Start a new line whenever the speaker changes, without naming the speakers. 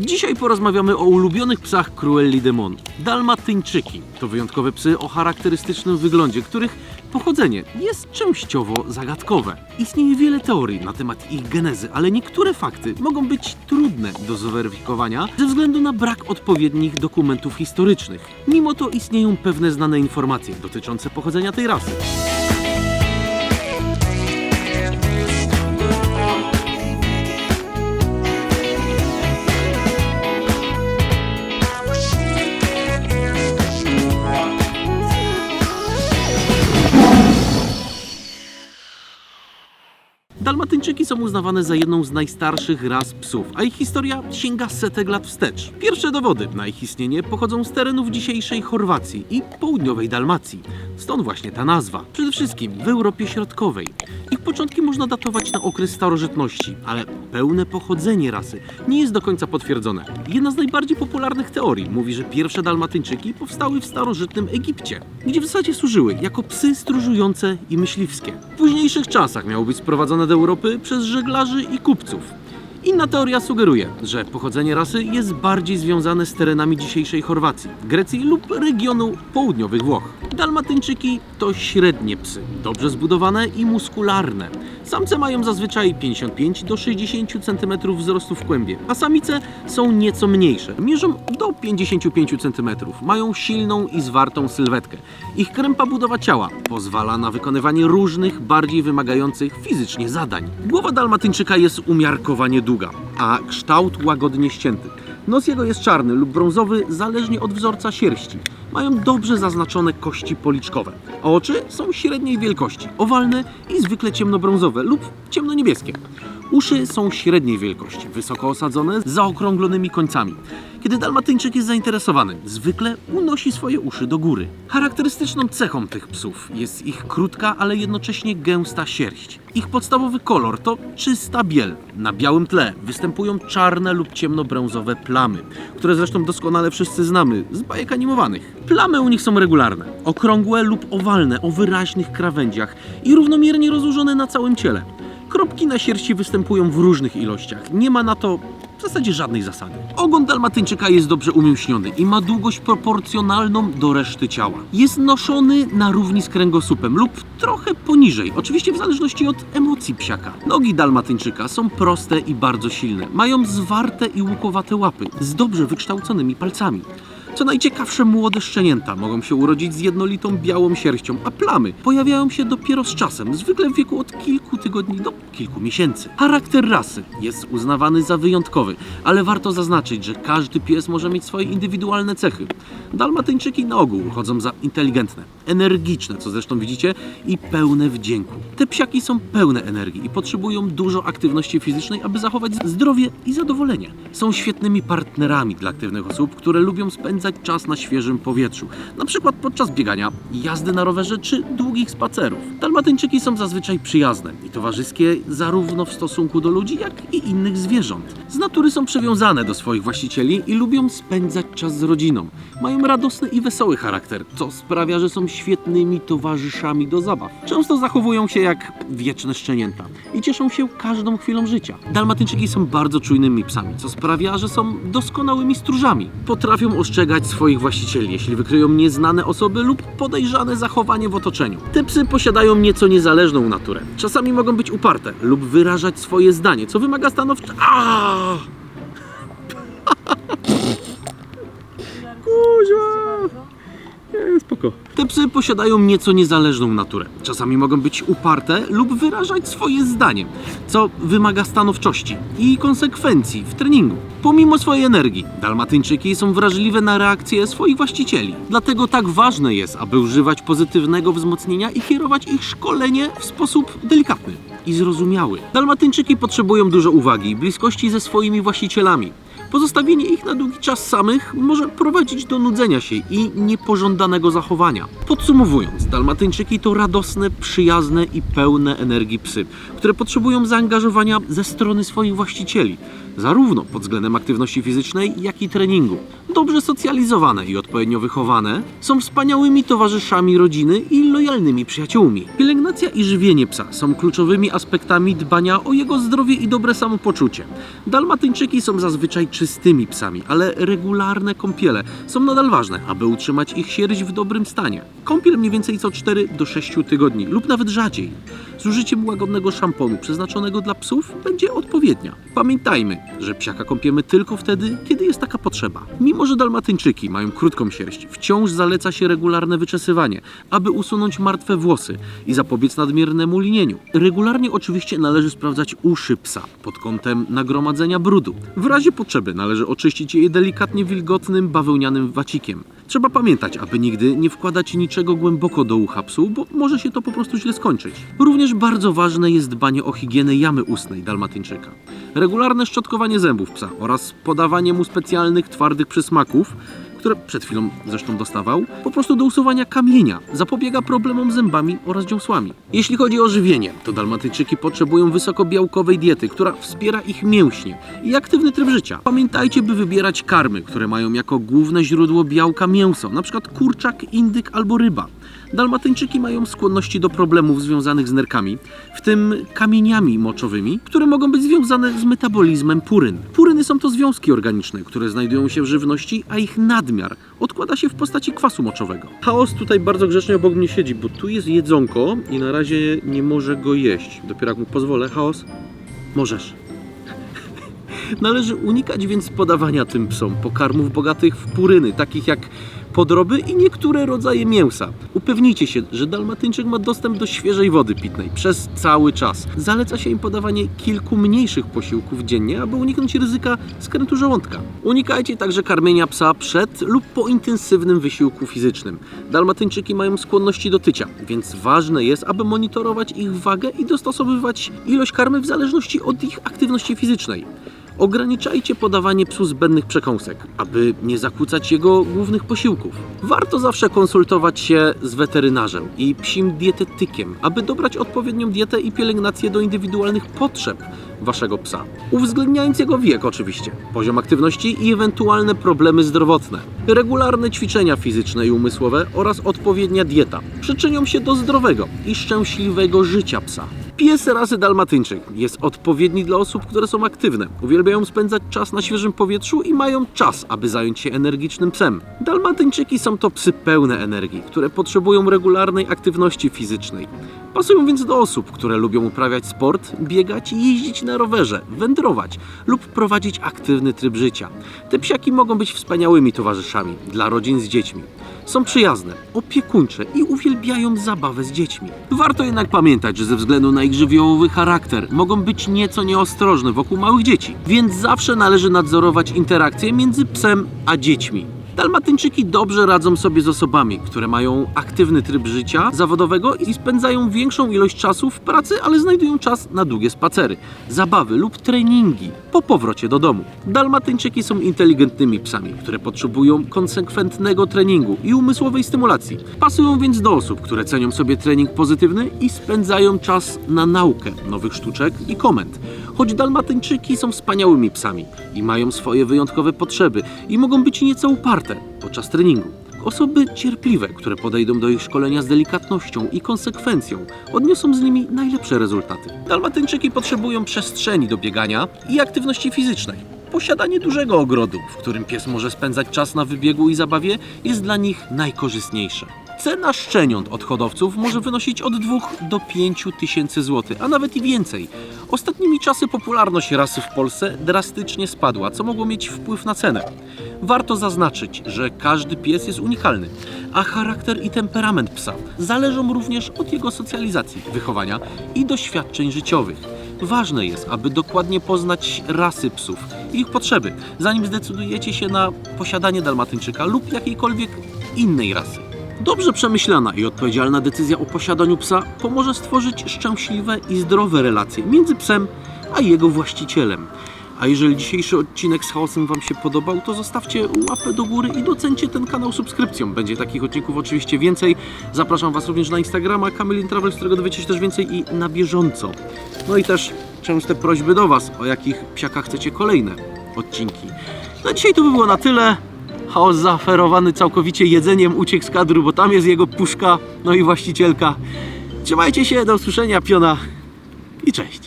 Dzisiaj porozmawiamy o ulubionych psach Cruelli de Mon. Dalmatyńczyki to wyjątkowe psy o charakterystycznym wyglądzie, których pochodzenie jest częściowo zagadkowe. Istnieje wiele teorii na temat ich genezy, ale niektóre fakty mogą być trudne do zweryfikowania ze względu na brak odpowiednich dokumentów historycznych. Mimo to istnieją pewne znane informacje dotyczące pochodzenia tej rasy. Dalmatyńczyki są uznawane za jedną z najstarszych ras psów, a ich historia sięga setek lat wstecz. Pierwsze dowody na ich istnienie pochodzą z terenów dzisiejszej Chorwacji i południowej Dalmacji. Stąd właśnie ta nazwa. Przede wszystkim w Europie Środkowej. Ich początki można datować na okres starożytności, ale pełne pochodzenie rasy nie jest do końca potwierdzone. Jedna z najbardziej popularnych teorii mówi, że pierwsze Dalmatyńczyki powstały w starożytnym Egipcie, gdzie w zasadzie służyły jako psy stróżujące i myśliwskie. W późniejszych czasach miały być sprowadzone do Europy przez żeglarzy i kupców. Inna teoria sugeruje, że pochodzenie rasy jest bardziej związane z terenami dzisiejszej Chorwacji, Grecji lub regionu południowych Włoch. Dalmatyńczyki to średnie psy, dobrze zbudowane i muskularne. Samce mają zazwyczaj 55 do 60 cm wzrostu w kłębie, a samice są nieco mniejsze, mierzą do 55 cm. Mają silną i zwartą sylwetkę. Ich krępa budowa ciała pozwala na wykonywanie różnych, bardziej wymagających fizycznie zadań. Głowa dalmatyńczyka jest umiarkowanie a kształt łagodnie ścięty. Nos jego jest czarny lub brązowy, zależnie od wzorca sierści. Mają dobrze zaznaczone kości policzkowe. Oczy są średniej wielkości, owalne i zwykle ciemnobrązowe lub ciemnoniebieskie. Uszy są średniej wielkości, wysoko osadzone, z zaokrąglonymi końcami. Kiedy dalmatyńczyk jest zainteresowany, zwykle unosi swoje uszy do góry. Charakterystyczną cechą tych psów jest ich krótka, ale jednocześnie gęsta sierść. Ich podstawowy kolor to czysta biel. Na białym tle występują czarne lub ciemnobrązowe plamy, które zresztą doskonale wszyscy znamy z bajek animowanych. Plamy u nich są regularne, okrągłe lub owalne, o wyraźnych krawędziach i równomiernie rozłożone na całym ciele. Kropki na sierści występują w różnych ilościach. Nie ma na to w zasadzie żadnej zasady. Ogon dalmatyńczyka jest dobrze umięśniony i ma długość proporcjonalną do reszty ciała. Jest noszony na równi z kręgosłupem lub trochę poniżej, oczywiście w zależności od emocji psiaka. Nogi dalmatyńczyka są proste i bardzo silne. Mają zwarte i łukowate łapy z dobrze wykształconymi palcami. Co najciekawsze, młode szczenięta mogą się urodzić z jednolitą białą sierścią, a plamy pojawiają się dopiero z czasem, zwykle w wieku od kilku tygodni do kilku miesięcy. Charakter rasy jest uznawany za wyjątkowy, ale warto zaznaczyć, że każdy pies może mieć swoje indywidualne cechy. Dalmatyńczyki na ogół uchodzą za inteligentne, energiczne, co zresztą widzicie, i pełne wdzięku. Te psiaki są pełne energii i potrzebują dużo aktywności fizycznej, aby zachować zdrowie i zadowolenie. Są świetnymi partnerami dla aktywnych osób, które lubią spędzać czas na świeżym powietrzu, na przykład podczas biegania, jazdy na rowerze czy długich spacerów. Dalmatyńczyki są zazwyczaj przyjazne i towarzyskie zarówno w stosunku do ludzi, jak i innych zwierząt. Z natury są przywiązane do swoich właścicieli i lubią spędzać czas z rodziną. Mają radosny i wesoły charakter, co sprawia, że są świetnymi towarzyszami do zabaw. Często zachowują się jak wieczne szczenięta i cieszą się każdą chwilą życia. Dalmatyńczyki są bardzo czujnymi psami, co sprawia, że są doskonałymi stróżami. Potrafią ostrzegać swoich właścicieli, jeśli wykryją nieznane osoby lub podejrzane zachowanie w otoczeniu. Te psy posiadają nieco niezależną naturę. Czasami mogą być uparte lub wyrażać swoje zdanie, co wymaga stanowczo... Aaaa! Kuźwa! Nie, spoko. Te psy posiadają nieco niezależną naturę. Czasami mogą być uparte lub wyrażać swoje zdanie, co wymaga stanowczości i konsekwencji w treningu. Pomimo swojej energii, dalmatyńczyki są wrażliwe na reakcje swoich właścicieli. Dlatego tak ważne jest, aby używać pozytywnego wzmocnienia i kierować ich szkolenie w sposób delikatny i zrozumiały. Dalmatyńczyki potrzebują dużo uwagi i bliskości ze swoimi właścicielami. Pozostawienie ich na długi czas samych może prowadzić do nudzenia się i niepożądanego zachowania. Podsumowując, dalmatyńczyki to radosne, przyjazne i pełne energii psy, które potrzebują zaangażowania ze strony swoich właścicieli. Zarówno pod względem aktywności fizycznej, jak i treningu. Dobrze socjalizowane i odpowiednio wychowane, są wspaniałymi towarzyszami rodziny i lojalnymi przyjaciółmi. Pielęgnacja i żywienie psa są kluczowymi aspektami dbania o jego zdrowie i dobre samopoczucie. Dalmatyńczyki są zazwyczaj czystymi psami, ale regularne kąpiele są nadal ważne, aby utrzymać ich sierść w dobrym stanie. Kąpiel mniej więcej co 4 do 6 tygodni lub nawet rzadziej. Z użyciem łagodnego szamponu przeznaczonego dla psów będzie odpowiednia. Pamiętajmy, że psiaka kąpiemy tylko wtedy, kiedy jest taka potrzeba. Mimo, że dalmatyńczyki mają krótką sierść, wciąż zaleca się regularne wyczesywanie, aby usunąć martwe włosy i zapobiec nadmiernemu linieniu. Regularnie oczywiście należy sprawdzać uszy psa pod kątem nagromadzenia brudu. W razie potrzeby należy oczyścić je delikatnie wilgotnym bawełnianym wacikiem. Trzeba pamiętać, aby nigdy nie wkładać niczego głęboko do ucha psu, bo może się to po prostu źle skończyć. Również bardzo ważne jest dbanie o higienę jamy ustnej dalmatyńczyka. Regularne szczotkowanie zębów psa oraz podawanie mu specjalnych twardych przysmaków, które przed chwilą zresztą dostawał, po prostu do usuwania kamienia, zapobiega problemom zębami oraz dziąsłami. Jeśli chodzi o żywienie, to dalmatyńczyki potrzebują wysokobiałkowej diety, która wspiera ich mięśnie i aktywny tryb życia. Pamiętajcie, by wybierać karmy, które mają jako główne źródło białka mięso, np. kurczak, indyk albo ryba. Dalmatyńczyki mają skłonności do problemów związanych z nerkami, w tym kamieniami moczowymi, które mogą być związane z metabolizmem puryn. Są to związki organiczne, które znajdują się w żywności, a ich nadmiar odkłada się w postaci kwasu moczowego. Chaos tutaj bardzo grzecznie obok mnie siedzi, bo tu jest jedzonko i na razie nie może go jeść. Dopiero jak mu pozwolę, chaos, możesz. Należy unikać więc podawania tym psom pokarmów bogatych w puryny, takich jak podroby i niektóre rodzaje mięsa. Upewnijcie się, że dalmatyńczyk ma dostęp do świeżej wody pitnej przez cały czas. Zaleca się im podawanie kilku mniejszych posiłków dziennie, aby uniknąć ryzyka skrętu żołądka. Unikajcie także karmienia psa przed lub po intensywnym wysiłku fizycznym. Dalmatyńczyki mają skłonności do tycia, więc ważne jest, aby monitorować ich wagę i dostosowywać ilość karmy w zależności od ich aktywności fizycznej. Ograniczajcie podawanie psu zbędnych przekąsek, aby nie zakłócać jego głównych posiłków. Warto zawsze konsultować się z weterynarzem i psim dietetykiem, aby dobrać odpowiednią dietę i pielęgnację do indywidualnych potrzeb waszego psa. Uwzględniając jego wiek oczywiście, poziom aktywności i ewentualne problemy zdrowotne. Regularne ćwiczenia fizyczne i umysłowe oraz odpowiednia dieta przyczynią się do zdrowego i szczęśliwego życia psa. Pies rasy dalmatyńczyk jest odpowiedni dla osób, które są aktywne, uwielbiają spędzać czas na świeżym powietrzu i mają czas, aby zająć się energicznym psem. Dalmatyńczyki są to psy pełne energii, które potrzebują regularnej aktywności fizycznej. Pasują więc do osób, które lubią uprawiać sport, biegać, jeździć na rowerze, wędrować lub prowadzić aktywny tryb życia. Te psiaki mogą być wspaniałymi towarzyszami dla rodzin z dziećmi. Są przyjazne, opiekuńcze i uwielbiają zabawę z dziećmi. Warto jednak pamiętać, że ze względu na ich żywiołowy charakter mogą być nieco nieostrożne wokół małych dzieci, więc zawsze należy nadzorować interakcje między psem a dziećmi. Dalmatyńczyki dobrze radzą sobie z osobami, które mają aktywny tryb życia zawodowego i spędzają większą ilość czasu w pracy, ale znajdują czas na długie spacery, zabawy lub treningi po powrocie do domu. Dalmatyńczyki są inteligentnymi psami, które potrzebują konsekwentnego treningu i umysłowej stymulacji. Pasują więc do osób, które cenią sobie trening pozytywny i spędzają czas na naukę nowych sztuczek i komend. Choć dalmatyńczyki są wspaniałymi psami i mają swoje wyjątkowe potrzeby i mogą być nieco uparte podczas treningu. Osoby cierpliwe, które podejdą do ich szkolenia z delikatnością i konsekwencją, odniosą z nimi najlepsze rezultaty. Dalmatyńczyki potrzebują przestrzeni do biegania i aktywności fizycznej. Posiadanie dużego ogrodu, w którym pies może spędzać czas na wybiegu i zabawie, jest dla nich najkorzystniejsze. Cena szczeniąt od hodowców może wynosić od 2 do 5 tysięcy złotych, a nawet i więcej. Ostatnimi czasy popularność rasy w Polsce drastycznie spadła, co mogło mieć wpływ na cenę. Warto zaznaczyć, że każdy pies jest unikalny, a charakter i temperament psa zależą również od jego socjalizacji, wychowania i doświadczeń życiowych. Ważne jest, aby dokładnie poznać rasy psów i ich potrzeby, zanim zdecydujecie się na posiadanie dalmatyńczyka lub jakiejkolwiek innej rasy. Dobrze przemyślana i odpowiedzialna decyzja o posiadaniu psa pomoże stworzyć szczęśliwe i zdrowe relacje między psem a jego właścicielem. A jeżeli dzisiejszy odcinek z chaosem Wam się podobał, to zostawcie łapę do góry i docencie ten kanał subskrypcją. Będzie takich odcinków oczywiście więcej. Zapraszam Was również na Instagrama Kamilin Travel, z którego dowiecie się też więcej i na bieżąco. No i też częste prośby do Was, o jakich psiakach chcecie kolejne odcinki. Na dzisiaj to by było na tyle. Chaos zaoferowany całkowicie jedzeniem uciekł z kadru, bo tam jest jego puszka, no i właścicielka. Trzymajcie się, do usłyszenia, piona i cześć!